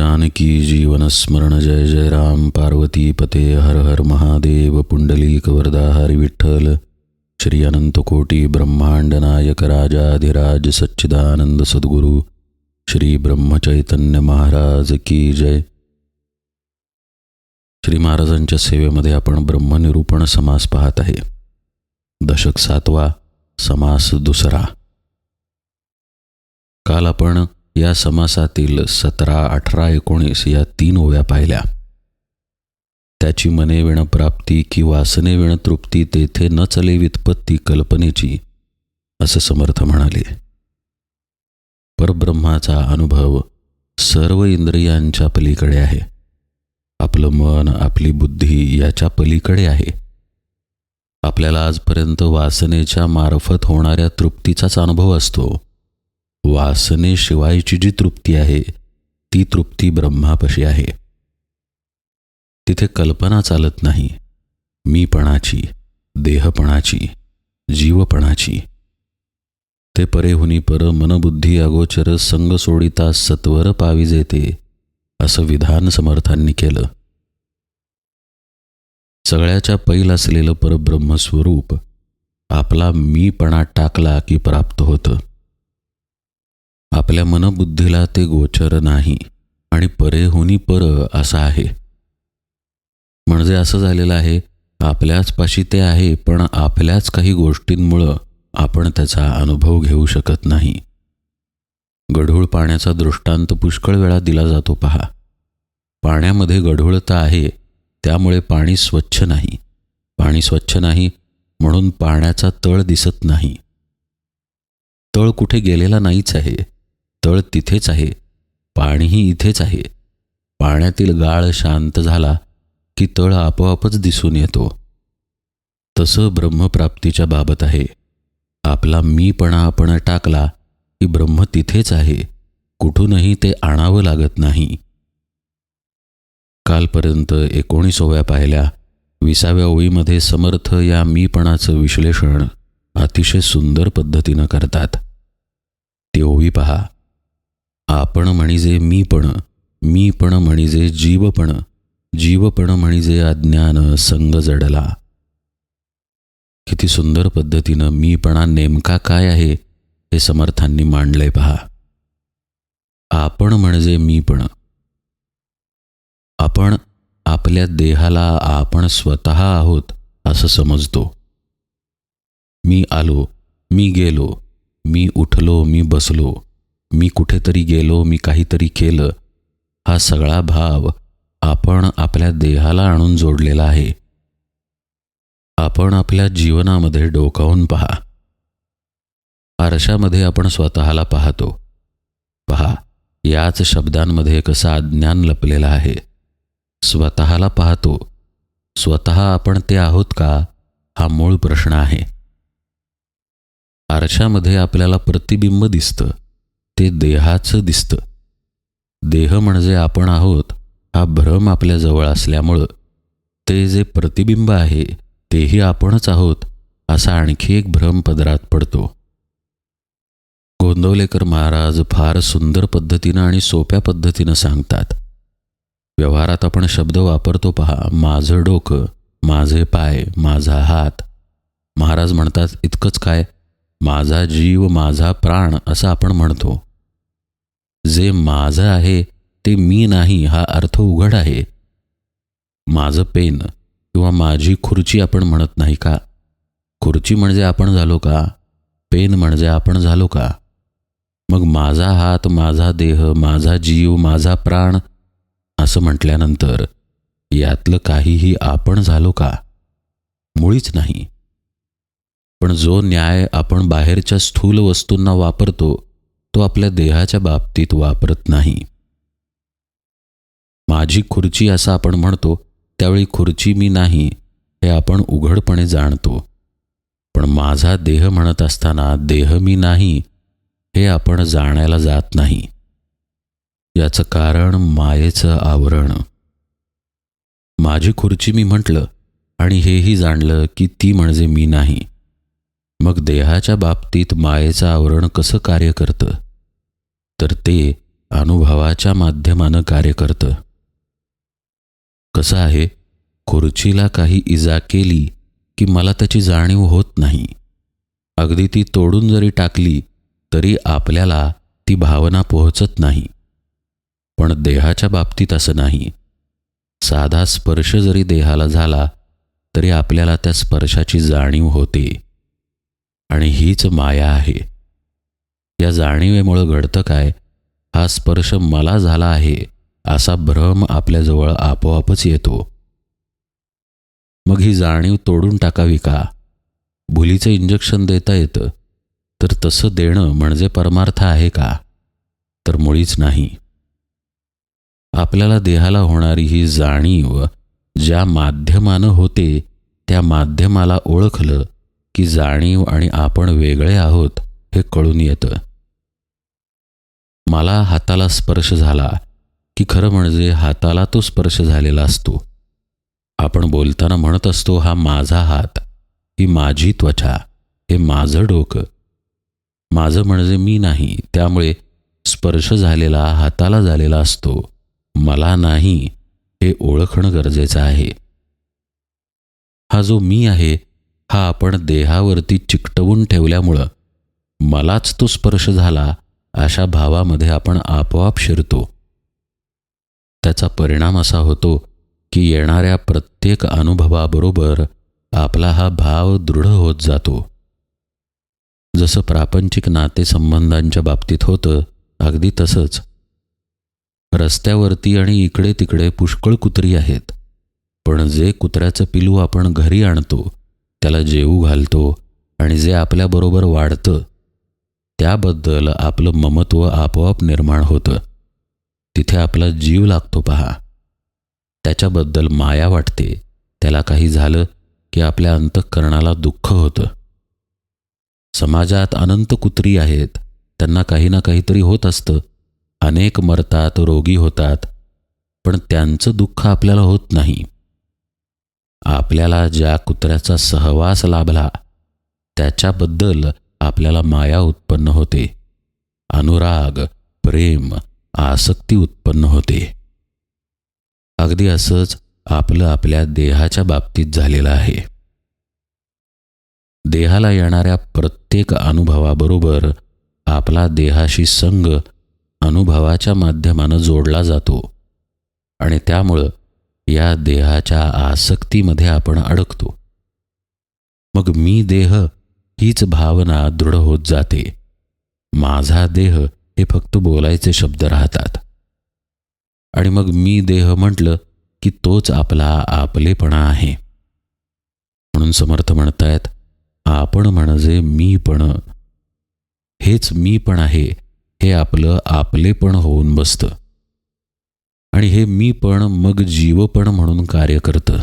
जानकी जीवन स्मरण जय जय राम। पार्वती पते हर हर महादेव। पुंडलीक वरदा विठ्ठल। श्री अनंतकोटी ब्रह्मांड नायक राजाधिराज सच्चिदानंद सद्गुरु। श्री ब्रह्मचैतन्य महाराज की जय। श्री महाराजांच्या सेवेमध्ये आपण ब्रह्मनिरूपण समास पाहत आहे। दशक सातवा समास दुसरा। काल आपण या समासातील सतरा अठरा एकोणीस या तीन ओव्या पाहिल्या. त्याची मने विण प्राप्ती की वासने विण तृप्ती तेथे न चले वित्पत्ती कल्पनेची असं समर्थ म्हणाले. परब्रह्माचा अनुभव सर्व इंद्रियांच्या पलीकडे आहे. आपलं मन आपली बुद्धी याच्या पलीकडे आहे. आपल्याला आजपर्यंत वासनेच्या मार्फत होणाऱ्या तृप्तीचाच अनुभव असतो. वासनेशिवायची जी तृप्ती आहे ती तृप्ती ब्रह्मापशी आहे. तिथे कल्पना चालत नाही मीपणाची देहपणाची जीवपणाची ते परेहुनी पर मनबुद्धी अगोचर संग सोडिता सत्वर पावी जेते असं विधान समर्थांनी केलं. सगळ्याच्या पैल असलेलं परब्रह्मस्वरूप आपला मीपणा टाकला की प्राप्त होतं. आपल्या मनबुद्धीला ते गोचर नाही आणि परे होनी पर असं आहे. म्हणजे असं झालेलं आहे आपल्याच पाशी ते आहे पण आपल्याच काही गोष्टींमुळं आपण त्याचा अनुभव घेऊ शकत नाही. गढूळ पाण्याचा दृष्टांत पुष्कळ वेळा दिला जातो पहा. पाण्यामध्ये गढूळता आहे त्यामुळे पाणी स्वच्छ नाही. पाणी स्वच्छ नाही म्हणून पाण्याचा तळ दिसत नाही. तळ कुठे गेलेला नाहीच आहे. तळ तिथेच आहे पाणीही इथेच आहे. पाण्यातील गाळ शांत झाला की तळ आपोआपच दिसून येतो. तसं ब्रह्मप्राप्तीच्या बाबत आहे. आपला मीपणा आपण टाकला की ब्रह्म तिथेच आहे कुठूनही ते आणावं लागत नाही. कालपर्यंत एकोणीसोव्या पाहिल्या विसाव्या ओळीमध्ये समर्थ या मीपणाचं विश्लेषण अतिशय सुंदर पद्धतीनं करतात. ती ओवी पहा. आपण म्हणजे मीपण मीपण म्हणजे जीवपण जीवपण म्हणजे अज्ञान संग जडला. किती सुंदर पद्धतीनं मीपणा नेमका काय आहे हे समर्थांनी मांडलंय पहा. आपण म्हणजे मीपण आपण आपल्या देहाला आपण स्वतः आहोत असं समजतो. मी आलो मी गेलो मी उठलो मी बसलो. मी कुठेतरी गेलो मी काहीतरी केलं हा सगळा भाव आपण आपल्या देहाला आणून जोडलेला आहे. आपण आपल्या जीवनामध्ये डोकावून पहा. आरशामध्ये आपण स्वतःला पाहतो. पहा याच शब्दांमध्ये कसं अज्ञान लपलेलं आहे. स्वतःला पाहतो. स्वतः आपण ते आहोत का? हा मूळ प्रश्न आहे. आरशामध्ये आपल्याला प्रतिबिंब दिसतं. ते देहाचं दिसतं. देह म्हणजे आपण आहोत हा भ्रम आपल्याजवळ असल्यामुळं. ते जे प्रतिबिंब आहे तेही आपणच आहोत असा आणखी एक भ्रम पदरात पडतो. गोंदवलेकर महाराज फार सुंदर पद्धतीनं आणि सोप्या पद्धतीनं सांगतात. व्यवहारात आपण शब्द वापरतो पहा माझं डोकं माझे पाय माझा हात. महाराज म्हणतात इतकंच काय? माझा जीव माझा प्राण असं आपण म्हणतो. जे माझं आहे ते मी नाही हा अर्थ उघड आहे. माझं पेन किंवा माझी खुर्ची आपण म्हणत नाही का? खुर्ची म्हणजे आपण झालो का? पेन म्हणजे आपण झालो का? मग माझा हात माझा देह माझा जीव माझा प्राण असं म्हटल्यानंतर यातलं काहीही आपण झालो का? मुळीच नाही. पण जो न्याय आपण बाहेरच्या स्थूल वस्तूंना वापरतो तो आपल्या देहाच्या बाबतीत वापरत नाही. माझी खुर्ची असं आपण म्हणतो त्यावेळी खुर्ची मी नाही हे आपण उघडपणे जाणतो. पण माझा देह म्हणत असताना देह मी नाही हे आपण जाणायला जात नाही. याचं कारण मायेचं आवरण. माझी खुर्ची मी म्हटलं आणि हेही जाणलं की ती म्हणजे मी नाही. मग देहाच्या बाबतीत मायेचं आवरण कसं कार्य करतं? तर ते अनुभवाच्या माध्यमानं कार्य करतं. कसं आहे? खुर्चीला काही इजा केली की मला त्याची जाणीव होत नाही. अगदी ती तोडून जरी टाकली तरी आपल्याला ती भावना पोहोचत नाही. पण देहाच्या बाबतीत असं नाही. साधा स्पर्श जरी देहाला झाला तरी आपल्याला त्या स्पर्शाची जाणीव होते. आणि हीच माया आहे. या जाणीवेमुळं घडतं काय? हा स्पर्श मला झाला आहे असा भ्रम आपल्याजवळ आपोआपच येतो. मग ही जाणीव तोडून टाकावी का? भुलीचं इंजेक्शन देता येतं. तर तसं देणं म्हणजे परमार्थ आहे का? तर मुळीच नाही. आपल्याला देहाला होणारी ही जाणीव ज्या माध्यमानं होते त्या माध्यमाला ओळखलं की जाणीव आणि आपण वेगळे आहोत हे कळून येतं. मला हाताला स्पर्श झाला की खरं म्हणजे हाताला तो स्पर्श झालेला असतो. आपण बोलताना म्हणत असतो हा माझा हात ही माझी त्वचा हे माझं डोकं. माझं म्हणजे मी नाही त्यामुळे स्पर्श झालेला हाताला झालेला असतो. मला नाही हे ओळखणं गरजेचं आहे. हा जो मी आहे हा आपण देहावरती चिकटवून ठेवल्यामुळं मलाच तो स्पर्श झाला अशा भावामध्ये आपण आपोआप शिरतो. त्याचा परिणाम असा होतो की येणाऱ्या प्रत्येक अनुभवाबरोबर आपला हा भाव दृढ होत जातो. जसं प्रापंचिक नातेसंबंधांच्या बाबतीत होतं अगदी तसंच. रस्त्यावरती आणि इकडे तिकडे पुष्कळ कुत्री आहेत पण जे कुत्र्याचं पिलू आपण घरी आणतो त्याला जेवू घालतो आणि जे आपल्याबरोबर वाढतं त्याबद्दल आपलं ममत्व आपोआप निर्माण होतं. तिथे आपला जीव लागतो पहा. त्याच्याबद्दल माया वाटते. त्याला काही झालं की आपल्या अंतःकरणाला दुःख होतं. समाजात अनंत कुत्री आहेत. त्यांना काही ना काहीतरी होत असतं. अनेक मरतात रोगी होतात. पण त्यांचं दुःख आपल्याला होत नाही. आपल्याला ज्या कुत्र्याचा सहवास लाभला त्याच्याबद्दल आपल्याला माया उत्पन्न होते. अनुराग प्रेम आसक्ती उत्पन्न होते. अगदी असंच आपलं आपल्या देहाच्या बाबतीत झालेलं आहे. देहाला येणाऱ्या प्रत्येक अनुभवाबरोबर आपला देहाशी संग अनुभवाच्या माध्यमानं जोडला जातो. आणि त्यामुळं या देहाच्या आसक्तीमध्ये आपण अडकतो. मग मी देह हीच भावना दृढ होत जाते. माझा देह हे फक्त बोलायचे शब्द राहतात. आणि मग मी देह म्हटलं की तोच आपला आपलेपणा आहे. म्हणून समर्थ म्हणतायत आपण म्हणजे मी पण. हेच मी पण आहे. हे आपलं आपलेपण होऊन बसतं. आणि हे मी पण मग जीवपण म्हणून कार्य करतं.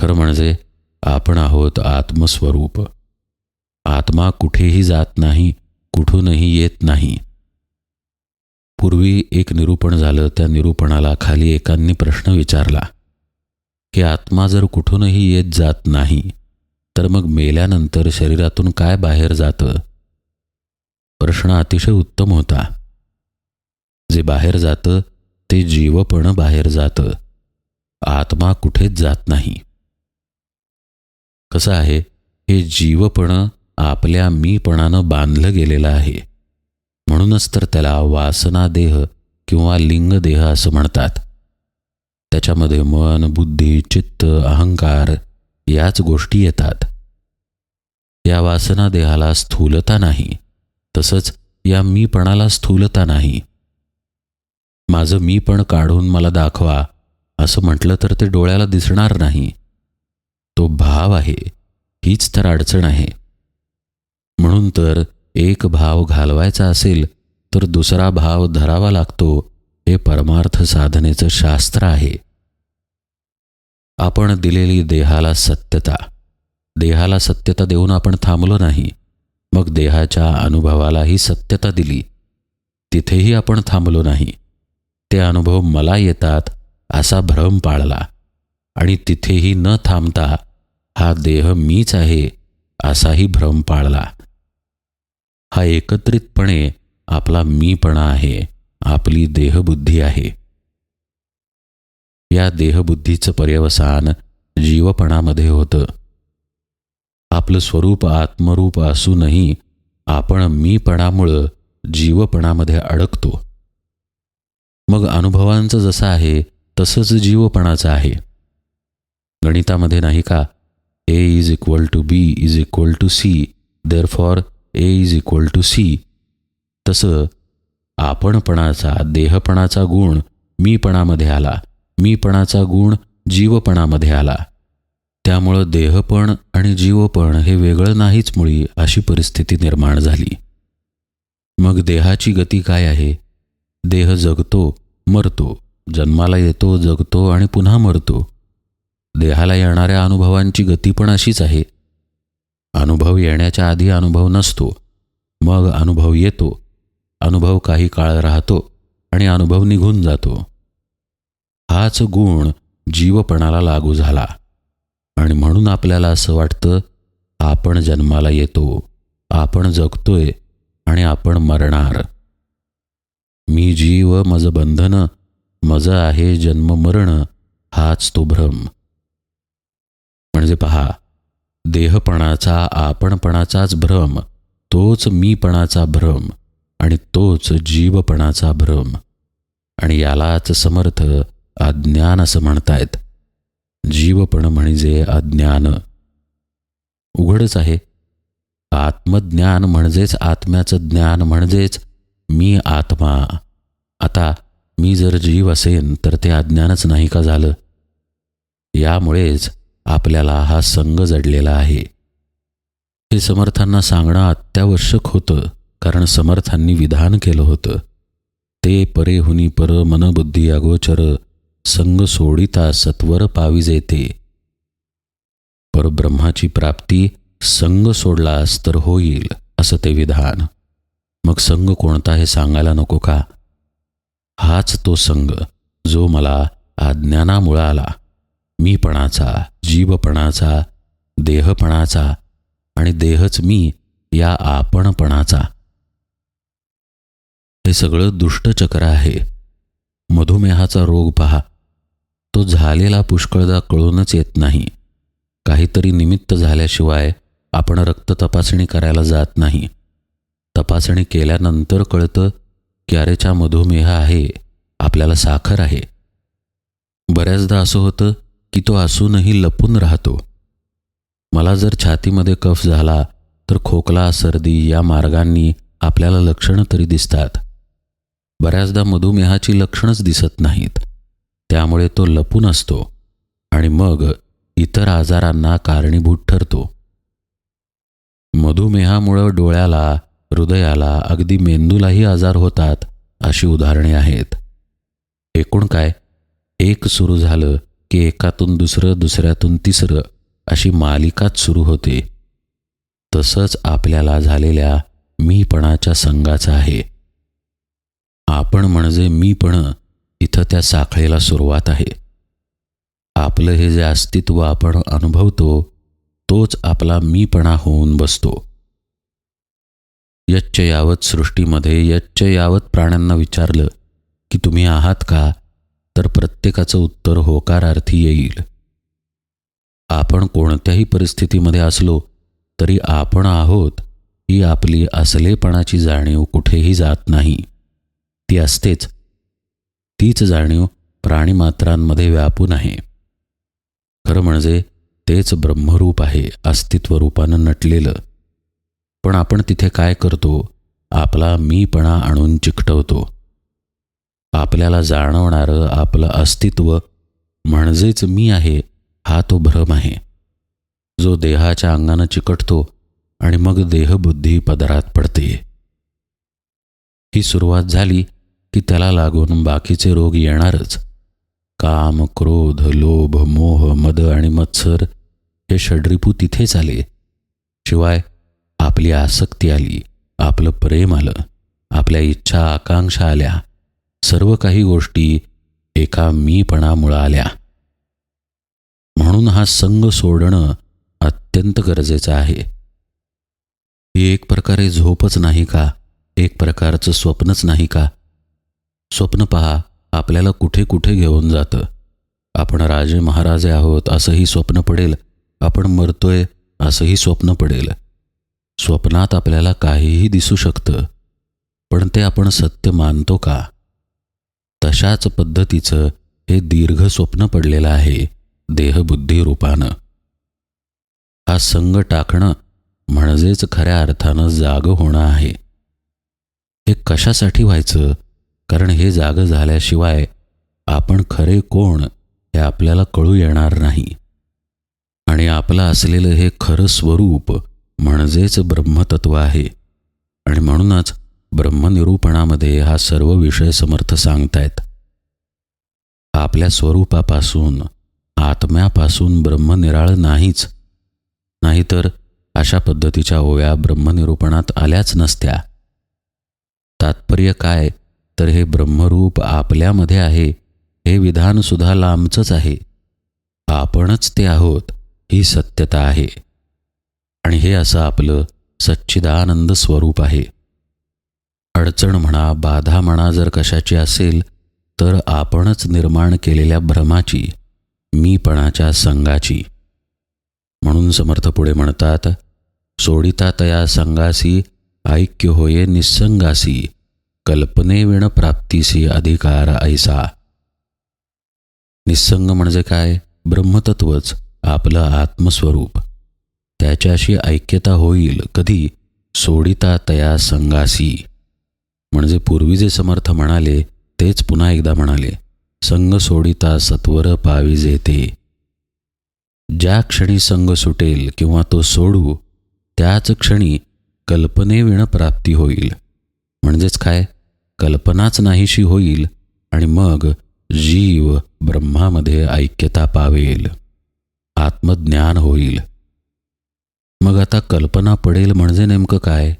खरं म्हणजे आपण आहोत आत्मस्वरूप. आत्मा कुठेही जात नाही कुठूनही येत नाही. पूर्वी एक निरूपण झालं त्या निरूपणाला खाली एकांनी प्रश्न विचारला की आत्मा जर कुठूनही येत जात नाही तर मग मेल्यानंतर शरीरातून काय बाहेर जातं? प्रश्न अतिशय उत्तम होता. जे बाहेर जातं ते जीवपण बाहेर जातं. आत्मा कुठेच जात नाही. कसं आहे? हे जीवपण आपल्या मीपणानं बांधलं गेलेलं आहे. म्हणूनच तर त्याला वासना देह किंवा लिंगदेह असं म्हणतात. त्याच्यामध्ये मन बुद्धी चित्त अहंकार याच गोष्टी येतात. या वासना देहाला स्थूलता नाही. तसंच या मीपणाला स्थूलता नाही. माझं मी पण काढून मला दाखवा असं म्हटलं तर ते डोळ्याला दिसणार नाही. तो भाव आहे हीच तर अडचण आहे. म्हणून तर एक भाव घालवायचा असेल तर दुसरा भाव धरावा लागतो हे परमार्थ साधनेचं शास्त्र आहे. आपण दिलेली देहाला सत्यता देहाला सत्यता देऊन आपण थांबलो नाही मग देहाच्या अनुभवालाही सत्यता दिली. तिथेही आपण थांबलो नाही. ते अनुभव मला येतात असा भ्रम पाळला. आणि तिथेही न थांबता हा देह मीच आहे असाही भ्रम पाळला. हा एकत्रितपणे आपला मीपणा आहे आपली देहबुद्धी आहे. या देहबुद्धीचं पर्यवसान जीवपणामध्ये होतं. आपलं स्वरूप आत्मरूप असूनही आपण मीपणामुळं जीवपणामध्ये अडकतो. मग अनुभवांचं जसं आहे तसंच जीवपणाचं आहे. गणितामध्ये नाही का? A is equal to B is equal to C therefore A is equal to C तसं आपणपणाचा देहपणाचा गुण मीपणामध्ये आला. मीपणाचा गुण जीवपणामध्ये आला. त्यामुळं देहपण आणि जीवपण हे वेगळं नाहीच मुळी अशी परिस्थिती निर्माण झाली. मग देहाची गती काय आहे? देह जगतो मरतो. जन्माला येतो जगतो आणि पुन्हा मरतो. देहाला येणाऱ्या अनुभवांची गती पण अशीच आहे. अनुभव येण्याच्या आधी अनुभव नसतो. मग अनुभव येतो. अनुभव काही काळ राहतो आणि अनुभव निघून जातो. हाच गुण जीवपणाला लागू झाला. आणि म्हणून आपल्याला असं वाटतं आपण जन्माला येतो आपण जगतोय आणि आपण मरणार. मी जीव मज बंधन मज आहे जन्म मरण हाच तो भ्रम. म्हणजे पहा देहपणाचा आपणपणाचाच भ्रम तोच मीपणाचा भ्रम आणि तोच जीवपणाचा भ्रम. आणि यालाच समर्थ अज्ञान असं म्हणतायत. जीवपण म्हणजे अज्ञान. उघडच आहे. आत्मज्ञान म्हणजेच आत्म्याचं ज्ञान म्हणजेच मी आत्मा. आता मी जर जीव असेन तर ते अज्ञानच नाही का झालं? यामुळेच आपल्याला हा संघ जडलेला आहे. हे समर्थांना सांगणं अत्यावश्यक होतं कारण समर्थांनी विधान केलं होतं. ते परे हुनी पर मनबुद्धी अगोचर संग सोडिता सत्वर पावी जेते. परब्रह्माची प्राप्ती संग सोडलास तर होईल असं ते विधान. मग संघ कोणता हे सांगायला नको का? हाच तो संघ जो मला अज्ञानामुळं आला. मीपणाचा जीवपणाचा देहपणाचा आणि देहच मी या आपणपणाचा. हे सगळं दुष्टचक्र आहे. मधुमेहाचा रोग पहा. तो झालेला पुष्कळदा कळूनच येत नाही. काहीतरी निमित्त झाल्याशिवाय आपण रक्त तपासणी करायला जात नाही. तपासणी केल्यानंतर कळतं की अरेच्या मधुमेह आहे आपल्याला साखर आहे. बऱ्याचदा असं होतं की तो असूनही लपून राहतो. मला जर छातीमध्ये कफ झाला तर खोकला सर्दी या मार्गांनी आपल्याला लक्षणं तरी दिसतात. बऱ्याचदा मधुमेहाची लक्षणंच दिसत नाहीत. त्यामुळे तो लपून असतो आणि मग इतर आजारांना कारणीभूत ठरतो. मधुमेहामुळं डोळ्याला हृदयाला अगदी मेंदूलाही आजार होतात अशी उदाहरणे आहेत. एकूण काय? एक सुरू झालं की एकातून दुसरं दुसऱ्यातून तिसरं अशी मालिकाच सुरू होते. तसंच आपल्याला झालेल्या मीपणाच्या संघाचं आहे. आपण म्हणजे मीपण इथं त्या साखळीला सुरुवात आहे. आपलं हे जे अस्तित्व आपण अनुभवतो तोच आपला मीपणा होऊन बसतो. यच्च यावत सृष्टीमध्ये यच्च यावत प्राण्यांना विचारलं की तुम्ही आहात का? तर प्रत्येकाचं उत्तर होकारार्थी येईल. आपण कोणत्याही परिस्थितीमध्ये असलो तरी आपण आहोत ही आपली असलेपणाची जाणीव कुठेही जात नाही. ती असतेच. तीच जाणीव प्राणीमात्रांमध्ये व्यापून आहे. खरं म्हणजे तेच ब्रह्मरूप आहे अस्तित्व रूपानं नटलेलं. पण आपण तिथे काय करतो? आपला मीपणा आणून चिकटवतो. आपल्याला जाणवणारं आपलं अस्तित्व म्हणजेच मी आहे हा तो भ्रम आहे. जो देहाच्या अंगानं चिकटतो आणि मग देहबुद्धी पदरात पडते. ही सुरुवात झाली की त्याला लागून बाकीचे रोग येणारच. काम क्रोध लोभ मोह मद आणि मत्सर हे षड्रिपू तिथेच आले. शिवाय आपली आसक्ती आली आपलं प्रेम आलं आपल्या इच्छा आकांक्षा आल्या सर्व काही गोष्टी एका मीपणामुळं आल्या. म्हणून हा संघ सोडणं अत्यंत गरजेचं आहे. ही एक प्रकारे झोपच नाही का? एक प्रकारचं स्वप्नच नाही का? स्वप्न पहा आपल्याला कुठे कुठे घेऊन जातं. आपण राजे महाराजे आहोत असंही स्वप्न पडेल. आपण मरतोय असंही स्वप्न पडेल. स्वप्नात आपल्याला काहीही दिसू शकतं पण ते आपण सत्य मानतो का? तशाच पद्धतीचं हे दीर्घ स्वप्न पडलेलं आहे देहबुद्धी रूपानं. हा संग टाकणं म्हणजेच खऱ्या अर्थानं जाग होणं आहे. हे कशासाठी व्हायचं? कारण हे जाग झाल्याशिवाय आपण खरे कोण हे आपल्याला कळू येणार नाही. आणि आपलं असलेलं हे खरं स्वरूप म्हणजेच ब्रह्मतत्व आहे. आणि म्हणूनच ब्रह्मनिरूपणामध्ये हा सर्व विषय समर्थ सांगतायत. आपल्या स्वरूपापासून आत्म्यापासून ब्रह्मनिराळ नाहीच. नाहीतर अशा पद्धतीच्या ओव्या ब्रह्मनिरूपणात आल्याच नसत्या. तात्पर्य काय? तर हे ब्रह्मरूप आपल्यामध्ये आहे. हे विधानसुद्धा लांबचंच आहे. आपणच ते आहोत ही सत्यता आहे. आणि हे असं आपलं सच्चिदानंद स्वरूप आहे. अडचण म्हणा बाधा म्हणा जर कशाची असेल तर आपणच निर्माण केलेल्या भ्रमाची मीपणाच्या संघाची म्हणून समर्थ पुढे म्हणतात सोडिता तया संगासी ऐक्य होये निसंगासी कल्पनेविण प्राप्तीसी अधिकार ऐसा. निसंग म्हणजे काय? ब्रह्मतत्वच आपलं आत्मस्वरूप. त्याच्याशी ऐक्यता होईल कधी सोडिता तया संगासी. म्हणजे पूर्वी जे समर्थ म्हणाले तेच पुन्हा एकदा म्हणाले संग सोडिता सत्वर पावी जेते. ज्या क्षणी संग सुटेल किंवा तो सोडू त्याच क्षणी कल्पनेविण प्राप्ती होईल. म्हणजेच काय? कल्पनाच नाहीशी होईल आणि मग जीव ब्रह्मामध्ये ऐक्यता पावेल. आत्मज्ञान होईल. मग आता कल्पना पडेल म्हणजे नेमकं काय?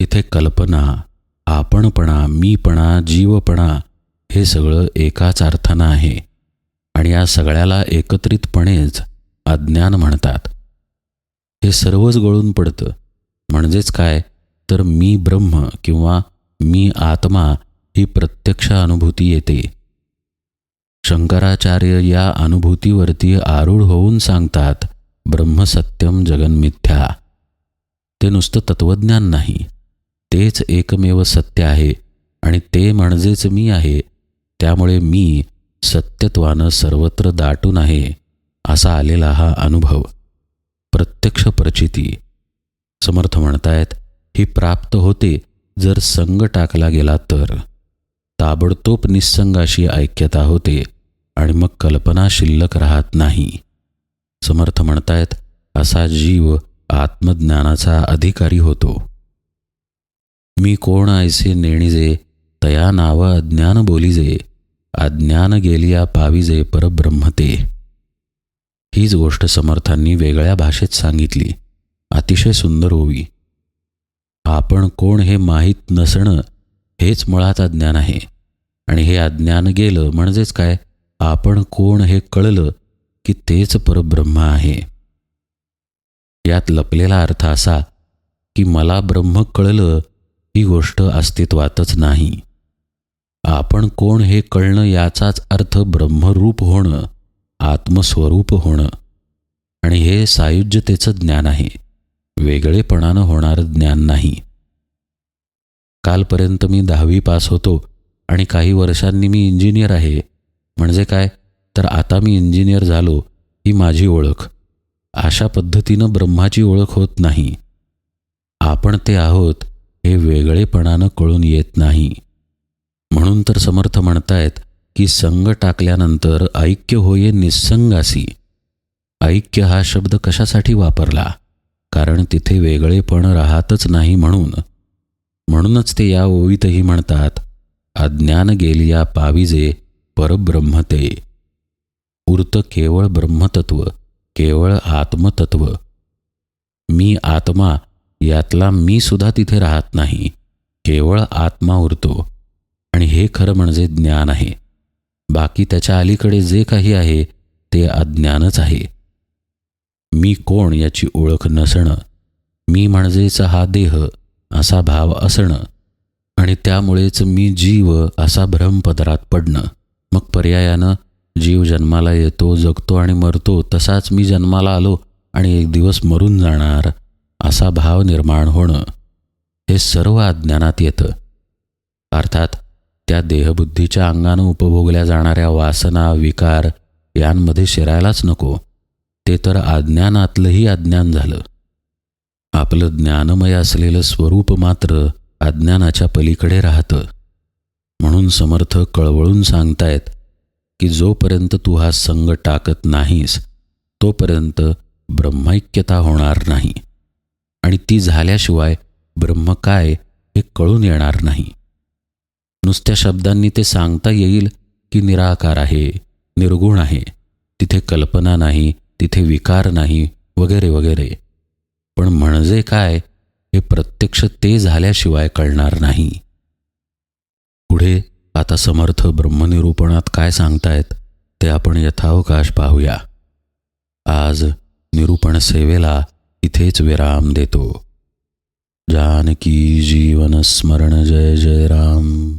इथे कल्पना आपणपणा मीपणा जीवपणा हे सगळं एकाच अर्थानं आहे. आणि या सगळ्याला एकत्रितपणेच अज्ञान म्हणतात. हे सर्वच गळून पडतं. म्हणजेच काय? तर मी ब्रह्म किंवा मी आत्मा ही प्रत्यक्ष अनुभूती येते. शंकराचार्य या अनुभूतीवरती आरूढ होऊन सांगतात ब्रह्मसत्यम जगन्मिथ्या. ते नुसतं तत्वज्ञान नाही. तेच एकमेव सत्य आहे आणि ते म्हणजेच मी आहे. त्यामुळे मी सत्यत्वानं सर्वत्र दाटून आहे असा आलेला हा अनुभव. प्रत्यक्ष प्रचिती. समर्थ म्हणतायत ही प्राप्त होते जर संग टाकला गेला तर. ताबडतोब निसंगाशी ऐक्यता होते आणि मग कल्पना शिल्लक राहत नाही. समर्थ म्हणतायत असा जीव आत्मज्ञानाचा अधिकारी होतो. मी कोण ऐसे नेणीजे तया नाव अज्ञान बोलीजे अज्ञान गेलिया पाविजे परब्रह्मते. हीच गोष्ट समर्थांनी वेगळ्या भाषेत सांगितली. अतिशय सुंदर होवी आपण कोण हे माहीत नसणं हेच मुळात अज्ञान आहे. आणि हे अज्ञान गेलं म्हणजेच काय? आपण कोण हे कळलं की तेच परब्रह्म आहे. यात लपलेला अर्थ असा की मला ब्रह्म कळलं ही गोष्ट अस्तित्वातच नाही. आपण कोण हे कळणं याचाच अर्थ ब्रह्मरूप होणं आत्मस्वरूप होणं. आणि हे सायुज्यतेचं ज्ञान आहे. वेगळेपणानं होणारं ज्ञान नाही. कालपर्यंत मी दहावी पास होतो आणि काही वर्षांनी मी इंजिनियर आहे. म्हणजे काय? तर आता मी इंजिनियर झालो ही माझी ओळख. अशा पद्धतीनं ब्रह्माची ओळख होत नाही. आपण ते आहोत हे वेगळेपणानं कळून येत नाही. म्हणून तर समर्थ म्हणतायत की संग टाकल्यानंतर ऐक्य होये निसंगासी. ऐक्य हा शब्द कशासाठी वापरला? कारण तिथे वेगळेपण राहतच नाही म्हणून. म्हणूनच ते या ओवीतही म्हणतात अज्ञान गेलिया पाविजे परब्रह्मते. उरतं केवळ ब्रह्मतत्व केवळ आत्मतत्व. मी आत्मा यातला मी सुद्धा तिथे राहत नाही. केवळ आत्मा उरतो. आणि हे खरं म्हणजे ज्ञान आहे. बाकी त्याच्या अलीकडे जे काही आहे ते अज्ञानच आहे. मी कोण याची ओळख नसणं. मी म्हणजेच हा देह असा भाव असणं. आणि त्यामुळेच मी जीव असा भ्रमपदरात पडणं. मग पर्यायानं जीव जन्माला येतो जगतो आणि मरतो तसाच मी जन्माला आलो आणि एक दिवस मरून जाणार असा भाव निर्माण होणं हे सर्व अज्ञानात येतं. अर्थात त्या देहबुद्धीच्या अंगानं उपभोगल्या जाणाऱ्या वासना विकार यांमध्ये शिरायलाच नको. ते तर अज्ञानातलंही अज्ञान झालं. आपलं ज्ञानमय असलेलं स्वरूप मात्र अज्ञानाच्या पलीकडे राहतं. म्हणून समर्थ कळवळून सांगतायत की जोपर्यंत तू हा संग टाकत नाहीस तोपर्यंत ब्रह्मैक्यता होणार नाही. आणि ती झाल्याशिवाय ब्रह्म काय हे कळून येणार नाही. नुसत्या शब्दांनी ते सांगता येईल की निराकार आहे निर्गुण आहे तिथे कल्पना नाही तिथे विकार नाही वगैरे वगैरे. पण म्हणजे काय हे प्रत्यक्ष ते झाल्याशिवाय कळणार नाही. पुढे आता समर्थ ब्रह्मनिरूपणात काय सांगतायत ते आपण यथावकाश पाहूया. आज निरूपण सेवेला इथेच विराम देतो. जानकी जीवन स्मरण जय जय राम.